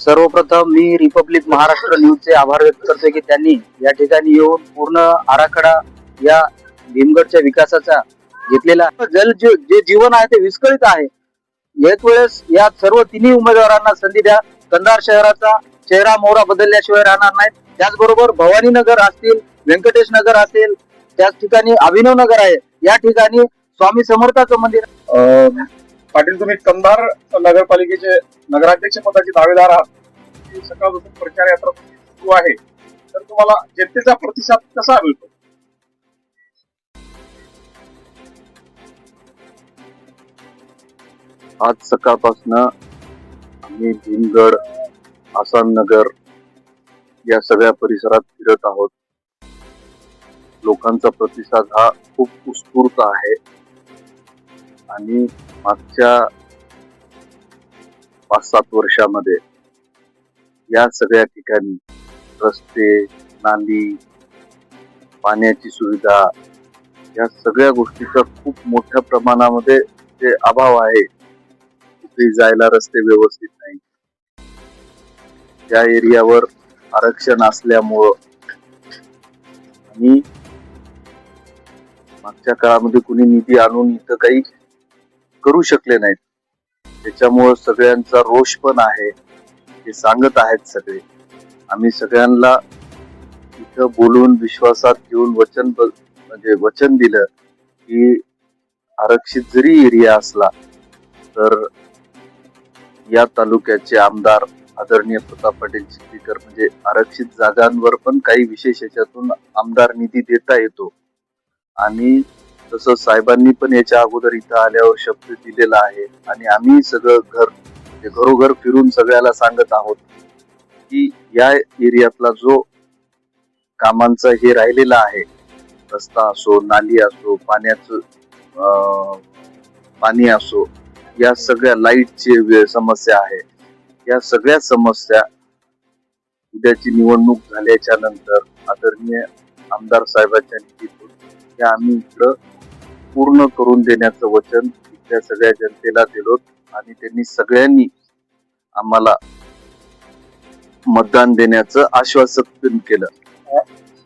सर्वप्रथम मी रिपब्लिक महाराष्ट्र न्यूजचे आभार व्यक्त करतो की त्यांनी या ठिकाणी येऊन पूर्ण आराखडा या भीमगडच्या विकासाचा घेतलेला जल जे जे जीवन आहे ते विस्कळीत आहे. एक वेळेस या सर्व तिन्ही उमेदवारांना संधी द्या. कंधार शहराचा चेहरा मोहरा बदलल्याशिवाय राहणार नाहीत. त्याचबरोबर भवानी नगर असतील व्यंकटेश नगर असेल त्याच ठिकाणी अभिनव नगर आहे. या ठिकाणी स्वामी समर्थाचं मंदिर अं, पाटील तुम्ही कंधार नगरपालिकेचे नगराध्यक्ष पदाचे दावेदार आहात. सकाळपासून प्रचार यात्रा सुरू आहे. तर तुम्हाला जनतेचा प्रतिसाद कसा मिळतो? आज सकाळपासून आम्ही भीमगड आसाम नगर या सगळ्या परिसरात फिरत आहोत. लोकांचा प्रतिसाद हा खूप उत्स्फूर्त आहे. आणि मागच्या पाच सात वर्षामध्ये या सगळ्या ठिकाणी रस्ते नाली पाण्याची सुविधा या सगळ्या गोष्टीचा खूप मोठ्या प्रमाणामध्ये जे अभाव आहे कुठेही जायला रस्ते व्यवस्थित नाही. त्या एरियावर आरक्षण असल्यामुळं आणि मागच्या काळामध्ये कुणी निधी आणून इथं काही करू शकले नाहीत. त्याच्यामुळं सगळ्यांचा रोष पण आहे. हे सांगत आहेत सगळे. आम्ही सगळ्यांना इथं बोलून विश्वासात घेऊन वचन म्हणजे वचन दिलं की आरक्षित जरी एरिया असला तर या तालुक्याचे आमदार आदरणीय प्रताप पाटील चिखलीकर म्हणजे आरक्षित जागांवर पण काही विशेष याच्यातून आमदार निधी देता येतो. आणि तसं साहेबांनी पण याच्या अगोदर इथं आल्यावर शब्द दिलेला आहे. आणि आम्ही सगळं घर म्हणजे घरोघर फिरून सगळ्याला सांगत आहोत की या एरियातला जो कामांचा हे राहिलेला आहे रस्ता असो नाली असो पाण्याचं पाणी असो या सगळ्या लाईटची समस्या आहे. या सगळ्या समस्या उद्याची निवडणूक झाल्याच्यानंतर आदरणीय आमदार साहेबांच्या निधीतून या आम्ही इकडं पूर्ण करून देण्याचं वचन इथल्या सगळ्या जनतेला दिलो आणि त्यांनी सगळ्यांनी आम्हाला मतदान देण्याचं आश्वासन केलं.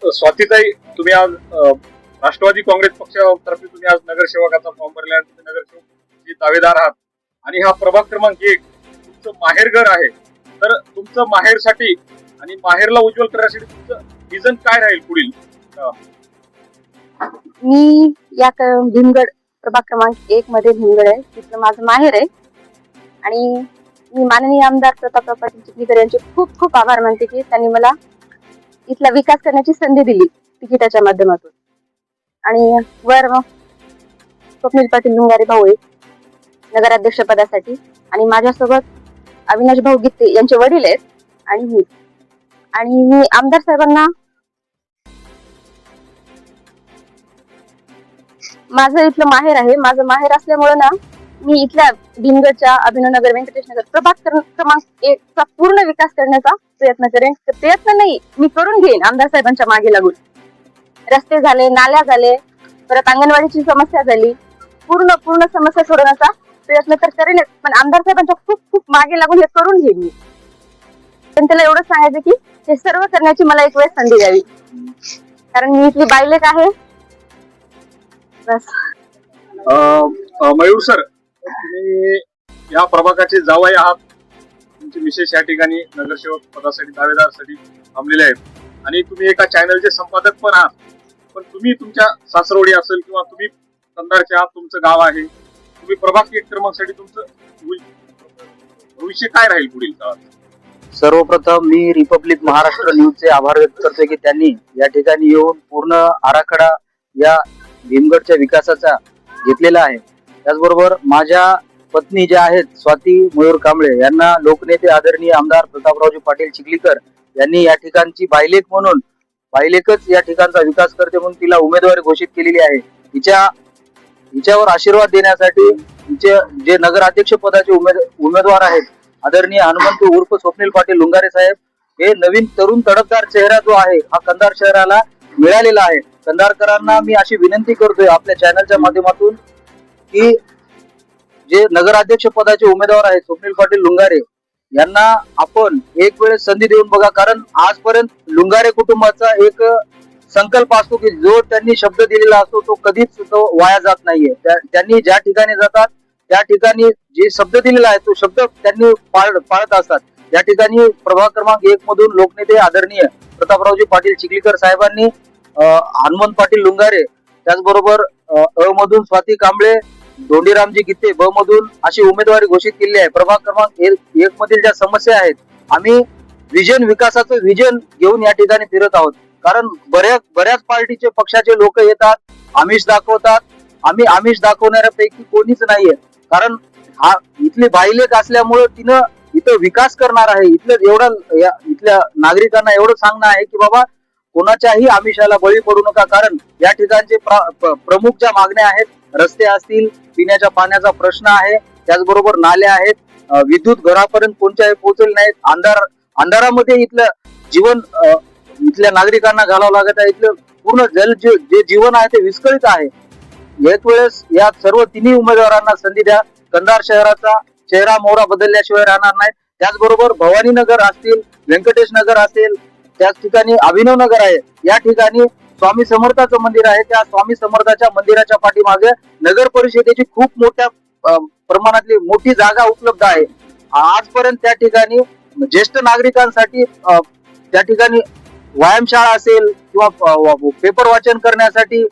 स्वातीताई तुम्ही आज राष्ट्रवादी काँग्रेस पक्षातर्फे तुम्ही आज नगरसेवकाचा फॉर्म भरला नगरसेवक दावेदार आहात. आणि हा प्रभाग क्रमांक एक तुमचं माहेरघर आहे. तर तुमचं माहेरसाठी आणि माहेरला उज्ज्वल करण्यासाठी तुमचं विजन काय राहील पुढील? मी या भीमगड प्रभाग क्रमांक एक मध्ये भीमगड आहे. तिथलं माझं माहेर आहे. आणि मी माननीय आमदार प्रतापराव पाटील चिखलीकर यांचे खूप खूप आभार मानते की त्यांनी मला इथला विकास करण्याची संधी दिली तिकिटाच्या माध्यमातून. आणि वर स्वप्नील पाटील लुंगारे भाऊ आहेत नगराध्यक्ष पदासाठी. आणि माझ्यासोबत अविनाश भाऊ गीते यांचे वडील आहेत. आणि मी. आणि मी आमदार साहेबांना माझं इथलं माहेर आहे. माझं माहेर असल्यामुळे ना मी इथल्या भीमगडच्या अभिनवनगर व्यंकटेश नगर प्रभाग क्रमांक एक चा पूर्ण विकास करण्याचा प्रयत्न करेन. तर प्रयत्न नाही मी करून घेईन आमदार साहेबांच्या मागे लागून. रस्ते झाले नाल्या झाले परत अंगणवाडीची समस्या झाली. पूर्ण पूर्ण समस्या सोडवण्याचा प्रयत्न तर करेनच पण आमदार साहेबांच्या खूप खूप मागे लागून हे करून घेईन मी. पण त्याला एवढं सांगायचं की हे सर्व करण्याची मला एक वेळ संधी द्यावी. कारण मी इथली बायलेक आहे. बस मयूर सर तुम्ही या प्रभागाचे जावई आहात. तुमचे विशेष या ठिकाणी नगरसेवक पदासाठी दावेदारसाठी थांबलेले आहेत. आणि तुम्ही एका चॅनलचे संपादक पण आहात. पण तुम्ही तुमच्या सासरवडी असेल किंवा तुम्ही कंधारचे आहात तुमचं गाव आहे. तुम्ही प्रभाग एक क्रमांकसाठी तुमचं भविष्य काय राहील पुढील काळात? सर्वप्रथम मी रिपब्लिक महाराष्ट्र न्यूजचे आभार व्यक्त करतो की त्यांनी या ठिकाणी येऊन पूर्ण आराखडा या भीमगडच्या विकासाचा घेतलेला आहे. त्याचबरोबर माझ्या पत्नी ज्या आहेत स्वाती मयूर कांबळे यांना लोकनेते आदरणीय आमदार प्रतापरावजी पाटील चिखलीकर यांनी या ठिकाणची बायलेक म्हणून बायलेकच या ठिकाणचा विकास करते म्हणून तिला उमेदवारी घोषित केलेली आहे. तिच्या हिच्यावर आशीर्वाद देण्यासाठी तिचे जे नगराध्यक्ष पदाचे उमेद उमेदवार आहेत आदरणीय हनुमंत उर्फ स्वप्नील पाटील लुंगारे साहेब हे नवीन तरुण तडफदार चेहरा जो आहे हा कंधार शहराला मिळालेला आहे. कंधारकरांना मी अशी विनंती करतोय आपल्या चॅनलच्या माध्यमातून की जे नगराध्यक्ष पदाचे उमेदवार आहेत स्वप्नील पाटील लुंगारे यांना आपण एक वेळेस संधी देऊन बघा. कारण आजपर्यंत लुंगारे कुटुंबाचा एक संकल्प असतो की जो त्यांनी शब्द दिलेला असतो तो कधीच तो वाया जात नाहीये. त्या- त्यांनी ज्या ठिकाणी जातात त्या ठिकाणी जे शब्द दिलेला आहे तो शब्द त्यांनी पाळ पाळत असतात. या ठिकाणी प्रभाग क्रमांक एक मधून लोकनेते आदरणीय प्रतापरावजी पाटील चिखलीकर साहेबांनी हनुमंत पाटील लुंगारे त्याचबरोबर अ मधून स्वाती कांबळे दोंडीरामजी गीते ब मधून अशी उमेदवारी घोषित केली आहे. प्रभाग क्रमांक एक मधील ज्या समस्या आहेत आम्ही विजन विकासाचं विजन घेऊन या ठिकाणी फिरत आहोत. कारण बऱ्याच बऱ्याच पार्टीचे पक्षाचे लोक येतात आमिष दाखवतात. आम्ही आमिष दाखवणाऱ्यापैकी कोणीच नाहीये. कारण हा इथली बाईलेख असल्यामुळं तिनं इथं विकास करणार आहे. इथलं एवढं या- इथल्या नागरिकांना एवढं सांगणं आहे की बाबा कोणाच्याही आमिषाला बळी पडू नका. कारण या ठिकाणचे प्र- प्रमुख ज्या मागण्या आहेत रस्ते असतील पिण्याच्या पाण्याचा प्रश्न आहे त्याचबरोबर नाल्या आहेत विद्युत घरापर्यंत कोणत्याही पोहोचले नाहीत. अंधार अंधारामध्ये इथलं जीवन इथल्या नागरिकांना घालावं लागत आहे. इथलं पूर्ण जल जे जे जीवन आहे ते विस्कळीत आहे. एक वेळेस या सर्व तिन्ही उमेदवारांना संधी द्या. कंधार शहराचा चेहरा मोहरा बदलल्याशिवाय राहणार नाही त्याचबरोबर भवानीनगर असतील व्यंकटेश नगर असेल त्याच ठिकाणी अभिनव नगर आहे. या ठिकाणी स्वामी समर्थाचं मंदिर आहे. त्या स्वामी समर्थाच्या मंदिराच्या पाठीमागे नगर परिषदेची खूप मोठ्या प्रमाणातली मोठी जागा उपलब्ध आहे. आजपर्यंत त्या ठिकाणी ज्येष्ठ नागरिकांसाठी त्या ठिकाणी व्यायामशाळा असेल किंवा पेपर वाचन करण्यासाठी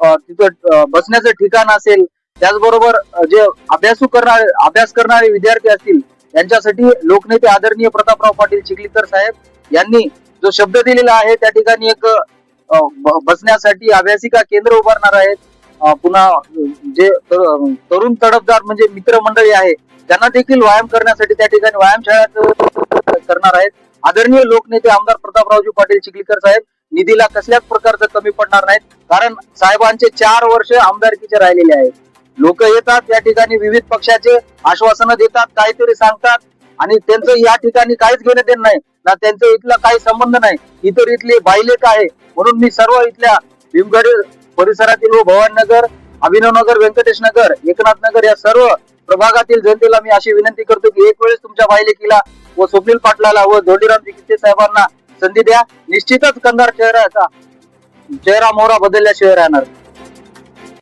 तिथं बसण्याचं ठिकाण असेल. त्याचबरोबर जे अभ्यासू करणारे अभ्यास करणारे विद्यार्थी असतील यांच्यासाठी लोकनेते आदरणीय प्रतापराव पाटील चिखलीकर साहेब यांनी जो शब्द दिलेला आहे त्या ठिकाणी एक बसण्यासाठी अभ्यासिका केंद्र उभारणार आहेत. पुन्हा जे तरुण तडफदार म्हणजे मित्रमंडळी आहे त्यांना देखील व्यायाम करण्यासाठी त्या ठिकाणी व्यायामशाळा करणार आहेत. आदरणीय लोकनेते आमदार प्रतापरावजी पाटील चिखलीकर साहेब निधीला कसल्याच प्रकारचं कमी पडणार नाहीत कारण साहेबांचे चार वर्ष आमदारकीचे राहिलेले आहेत. लोक येतात या ठिकाणी विविध पक्षाचे आश्वासनं देतात काहीतरी सांगतात आणि त्यांचं या ठिकाणी काहीच घेणं देणं नाही. ना त्यांचा इथला काही संबंध नाही. इतर इथले बायलेक आहे. म्हणून मी सर्व इथल्या भीमगड परिसरातील व भवानीनगर अभिनवनगर व्यंकटेश नगर एकनाथ नगर या सर्व प्रभागातील जनतेला मी अशी विनंती करतो की एक वेळेस तुमच्या बायलेकीला व स्वप्नील पाटलाला व धोंडीराम चिकित्से साहेबांना संधी द्या. निश्चितच कंधार शहराचा चेहरा मोहरा बदलल्याशिवाय राहणार